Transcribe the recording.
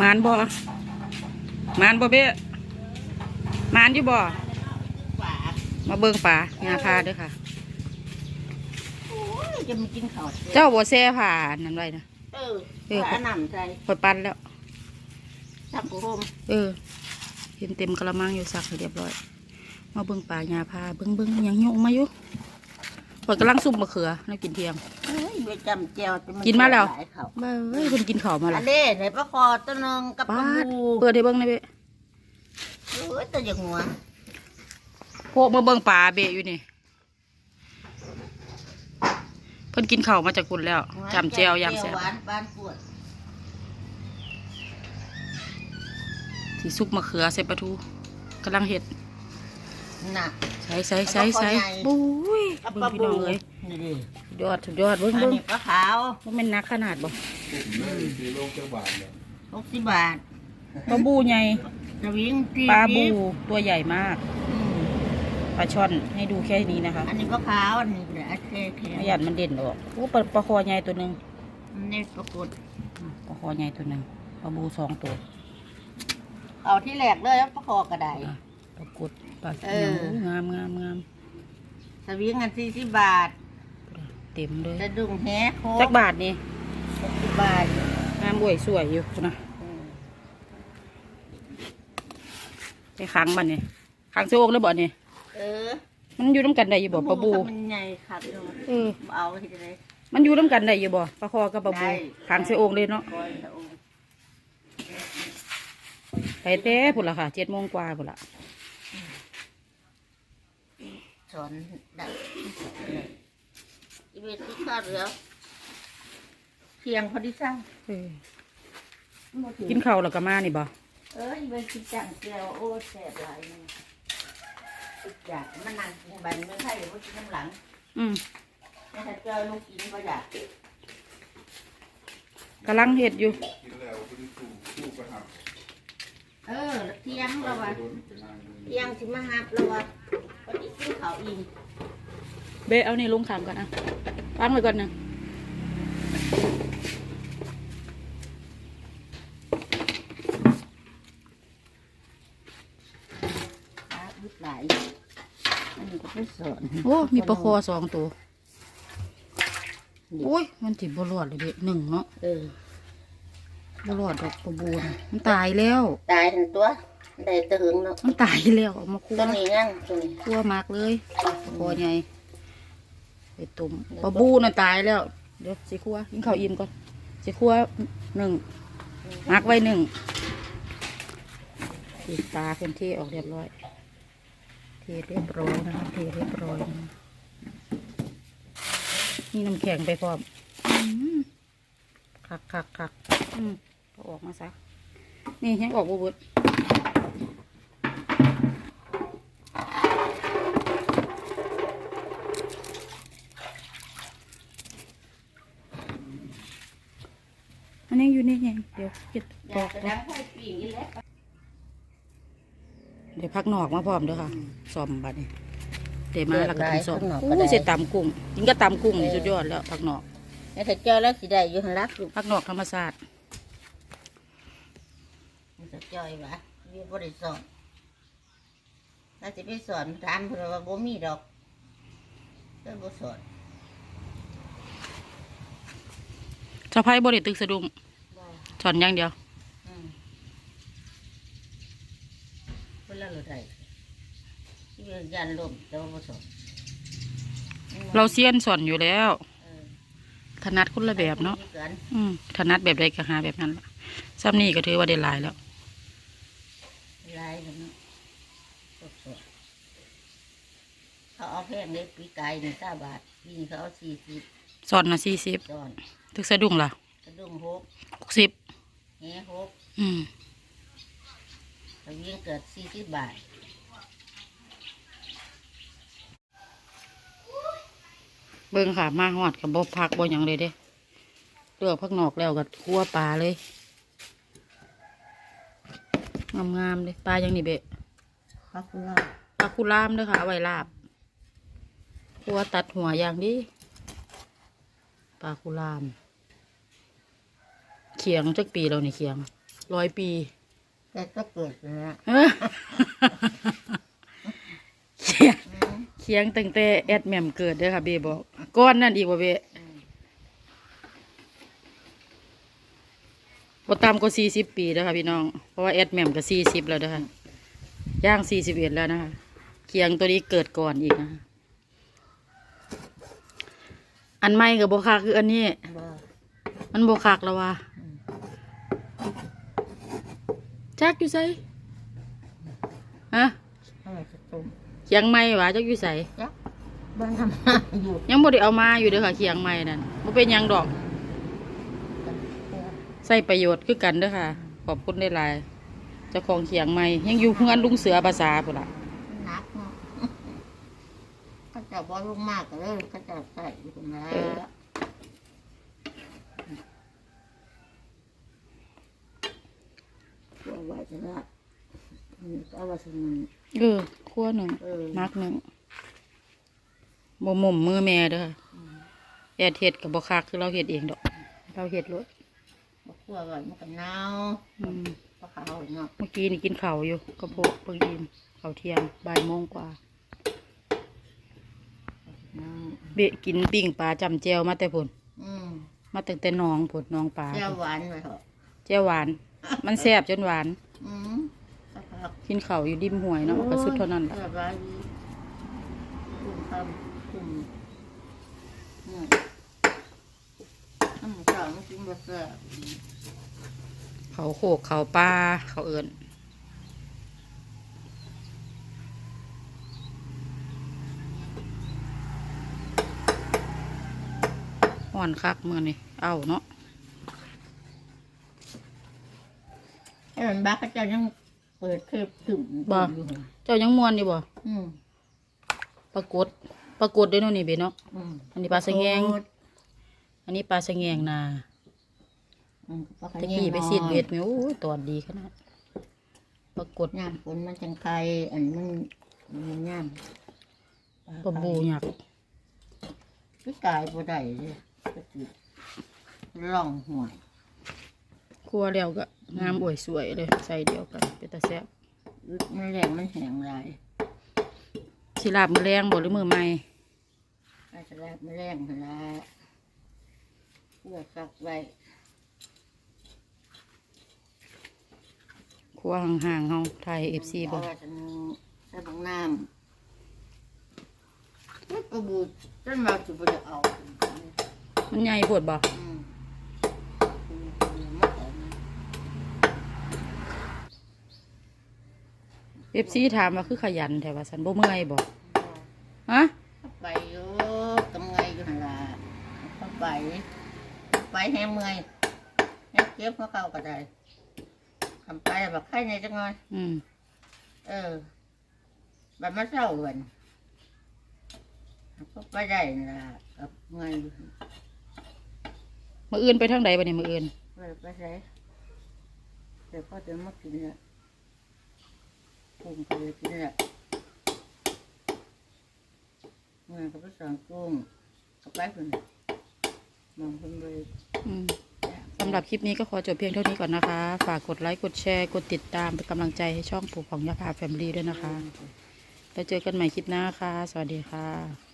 มานบ่มานบ่เบ้มานอยู่บ่ฝามาเบิ่งป่างาพาเด้อค่ะโอ้ยจะมากินข้าวเจ้าบ่แซ่ผ่านั่นไว้นะเออเออฝาหนำใจข่อยปั่นแล้วสับโฮมเออเห็นเต็มกระมังอยู่ซักให้เรียบร้อย มาเบิ่งป่างาพาเบิ่งเบิ่งหยังยงมาอยู่ ข่อยกำลังซุ่มมะเขือน่ากินเที่ยง เฮ้ยไปจำเจียวจะกินมาแล้ว หยข้าวบ้าเอ้ยเพิ่นกินข้าวมาอัแล้วนนี้ในปลาคอตัวหนึงกับปป้าลาดบูเปิดให้เบิ่งหน่อยเบ้โอ้ยตัวอย่างหัวพวกมาเบิ่งป่าเบะอยู่นี่เพิ่นกินข้าวมาจากคุณแล้วจำแจวอย่างแซ่บหวานบานปวดที่ซุปมะเขือใส่ปลาทูกำลังเห็ดห นักใส่ใส่ใส่ใส่แล้วก็ข้าวใหญ่ ปุ้ยกับเบิ่ปงลาพี่บูน้องเลยนี่ดิสุดยอดสุดยอดเบิ่งอันเบิ่งนี้ปลาขาวว่าแม่นนักขนาดบ่สีโลกเจ้าบาทเนี่ยหกสิบบาทปลาบูใหญ่สวิงที่ปลาบูตัวใหญ่มากอืมปลาช่อนให้ดูแค่นี้นะคะอันนี้ปลาขาวอันนี้เดี๋ยวอัดแค่แค่ไม่หยันมันเด่นออกโอ้ปลาปลาคอใหญ่ตัวหนึ่งอันนี้ปรากฏปลาคอใหญ่ตัวหนึ่งปลาบูสองตัวเอาที่แหลกเลยแล้วปลาคอกระไดอะปลากด ปลาเออ งามงามงามสวิงอันสี่สิบบาทเต็มเลย สะดุ้งแฮโคจักบาทนี่หกสิบบาทงามบ่วยสวยอยู่นะอืมไปค้างมันนี่ค้างเสื้อโอกเลยบ่นี่เออมันอยู่น้ำกันได้อยู่บ่ปลาบูมันใหญ่ครับเนาะเออ เอาที่ไหนมันอยู่น้ำกันได้อยู่บ่ปลาคอกับปลาบูได้ ค้างเสื้อโอกเลยเนาะคอยละองค์ไปเต้พุ่นละค่ะเจ็ดโมงกว่าพุ่นละส อนดักอีเวทที่ข้าวเหลือเพียงพอดีสั่งเออกินข้าวแล้วก็มานี่บ่เอออีเวทที่จังเจียวโอ้แสบหลายนี่อยากมันนั่งกินใบไม่ใช่หรือว่ากินน้ำหลังอืมแต่ถ้าเจอลูกกินก็อยากกำลังเห็ดอยู่ กินแล้วคุณถูกถูกไปหักเออเที่ยงเราว่าโดนไปนั่งดูเที่ยงสิมาหับเราว่า วันนี้กินข้าวอิ่มเบเอานี่ลงขามก่อนนะวางไว้ก่อนหนึ่งปลาบึกหลายอันนี้ก็เป็นสอนโอ้ มีปลาคอสองตัว โอ้ย มันติดบรอดเลยเบหนึ่งเนาะเออบรอดดอกปลาบูนะมันตายแล้ว ตายทั้งตัว ได้แตะหึงเนาะมันตายแล้วเอามาคั่วตัวนี้ยังตัวนี้คั่วมากเลยปลาคอใหญ่ไปตุ่มปลาบูน่ะตายแล้ว เดี๋ยวสิคั่วกินข้าวอิ่มก่อนสิคั่วหนึ่งมักไว้หนึ่งปิดตาเป็นที่ออกเรียบร้อยเทเรียบร้อยนะคะเทเรียบร้อยนะนี่น้ำแข็งไปพร้อมอืมคักคักคักอืมเอาออกมาซะนี่ยังออกบวบดอันนี้อยู่ นี่ไงเดี๋ยวเก็บอปอยากกจะดังไฟปีนี่แหละเดี๋ยวพักนอกมาพร้อมเด้อค่ะซ่อมบัดนี้เดี๋ยวมาแล้วก็ต้องซ่อมเดี๋ยวได้พักนอกก็ได้อู้เสร็จตำกุ้งยิงก็ตำกุ้งนี่สุดยอดแล้วพักนอกแต่ถ้าเจอแล้วสิได้อยู่หันรักลูกพักนอกธรรมศาสตร์มันจะจอยวะเรียนบริสอนถ้าจะไปสอนถามเพื่อว่าบ่มีดอกเพื่อบ่สอนสะพายบริตึกสะดุ้งส อนอย่างเดียวอืมเวลาเราได้ที่เป็นยันลมแต่ว่าบ่สอนเราเซียนสอนอยู่แล้วเออถนัดคนละแบบเนาะมีกันอืมถนัดแบบใดก็หาแบบนั้นล่ะซ้ำนี่ก็ถือว่าได้หลายแล้วลายกันเนาะสดสดเขาเอาแพงเล็กปีกายหนึ่งเก้าบาทปีนี้เขาเอาสี่สิบสอนนะสี่สิบจอนตึกสะดุ้งล่ะ กระดุมหกหกสิบ แหหกอืมตะเวียงเกิดสี่สิบบาทเบิ่งค่ะ มาหอดกับบ่พักบ่หยังเลยเด้เลือกพักนอกแล้วก็คั่วปลาเลยงามๆเลยปลาอย่างนี้เบะขอบคุณมากปลาคูลามเด้อค่ะเอาไว้ลาบคั่วตัดหัวอย่างดีปลาคูลาม เขียงจักปีแล้วนี่เขียงร้อยปีแต่ก็เกิดแล้วเออเคียงเคียงตั้งแต่แอดแหม่มเกิดเด้อค่ะเบบอกก้อนนั่นอีกว่าเบบ่ต่ำกว่าสี่สิบปีเด้อค่ะพี่น้อง เพราะว่าแอดแหม่มก็สี่สิบแล้วเด้อค่ะย่างสี่สิบเอ็ดแล้วนะคะเคียงตัวนี้เกิดก่อนอีกนะคะอันใหม่กับโบคักคืออันนี้ บ่มันโบคักแล้วว่ะ จักอยู่ไสฮะทำไมจะตุ่มเคียงใหม่วะจักอยู่ไสยักบ้านทำงานอยู่ยังบ่ได้เอามาอยู่เด้อค่ะเคียงใหม่นั่นบ่เป็นหยังดอก ใส่ประโยชน์คือกันเด้อค่ะ ขอบคุณได้หลายๆเจ้าของเคียงใหม่ยังอยู่เฮือนลุงเสือภาษาพุ่นล่ะนักเนาะก็จะบ่ลงมากก็เลยก็จะใส่อยู่นะตัวไว้ จะได้อืมก็เอาไว้สมุนเออขั้วหนึ่งเออมักหนึ่งบ่หม่มมือแม่เด้อค่ะแอดเฮ็ดกับบ่คักคือเราเฮ็ดเองดอก เราเฮ็ดรถบ่คั่วไว้มันก็เน่าอืมปลาขาวเนาะเมื่อกี้นี่กินข้าวอยู่กระโพกเพิ่งกินข้าวเที่ยงบ่ายโมงกว่า เน่าเบะกินปิ้งปลาจำแจวมาแต่พุ่นอืมมาตั้งแต่หน้องพุ่นหน้องปลาเจ้าหวานไปเถอะแจวหวาน มันแซ่บจนหวาน อืมปลาขาวกินข้าวอยู่ริมห้วยเนาะก็สุดเท่านั้นล่ะเรียบร้อยดีตุ่มคำตุ่มเนี่ยน้ำเจ้ามันกินบะเสือเขาโขกเขาปลาเขาเอิญห่อนคักมือนี่เอาเนาะ ไอ้มันบ้าก็เจ้ายังเปิดเคปถึงอยู่เจ้ายังมวนอยู่บ่อืมปรากฏปรากฏด้วยเนาะนี่เบเนาะ อืมอันนี้ปลาสะแงงอันนี้ปลาสะแงงนาอืมปลาตะกี้ไปซีดเบ็ดมิโอ้ยตอนดีขนาดปรากฏย่ามฝนมันจังไครอันมันมันย่ามปลาบูหยักพี่กายบ่ได้เลยก็ติดร่องห่วย ครัวแล้วก็งามอวยสวยเลย ใส่เดียวกันเป็นตาแซ่บอึดมันแรงมันแห้งหลายสิลาบมือแรงบ่หรือมือใหม่อาจจะแลบไม่แรงเท่าละเพื่อซักไว้ครัวห่างๆเฮาไทยเอฟซีบ่เพราะว่าจะมีใส่บางน้ำเฮ้ยกระบูต้นมาจุบจะเอา มันใหญ่โพดบ่อืมอืมอืมมา เอามาเอฟซีถามว่าคือขยันแต่ว่าสันบ่เมื่อยบ่ฮะเอาไปอยู่กำไงอยู่หั่นล่ะเอาไป ไปแห้งเมื่อยแห้งเก็บมาเข้าก็ได้ทำไปแบบไข่ในจังหน่อย อืมเออแบบมาเศร้าเหมือนก็ไปได้นะกับเงิน มื้ออื่นไปทางใดบ่นี่มื้ออื่นไปไปใช้เดี๋ยวพ่อจะมากินละกุ้งไปเลยกินละเงินก็ไปสั่งกุ้งก็ไปคนมองคนเลยอืม สำหรับคลิปนี้ก็ขอจบเพียงเท่านี้ก่อนนะคะ ฝากกดไลค์ กดแชร์ กดติดตาม เป็นกำลังใจให้ช่องปู่ของยาพาแฟมิลี่ด้วยนะคะ แล้วเจอกันใหม่คลิปหน้าค่ะ สวัสดีค่ะ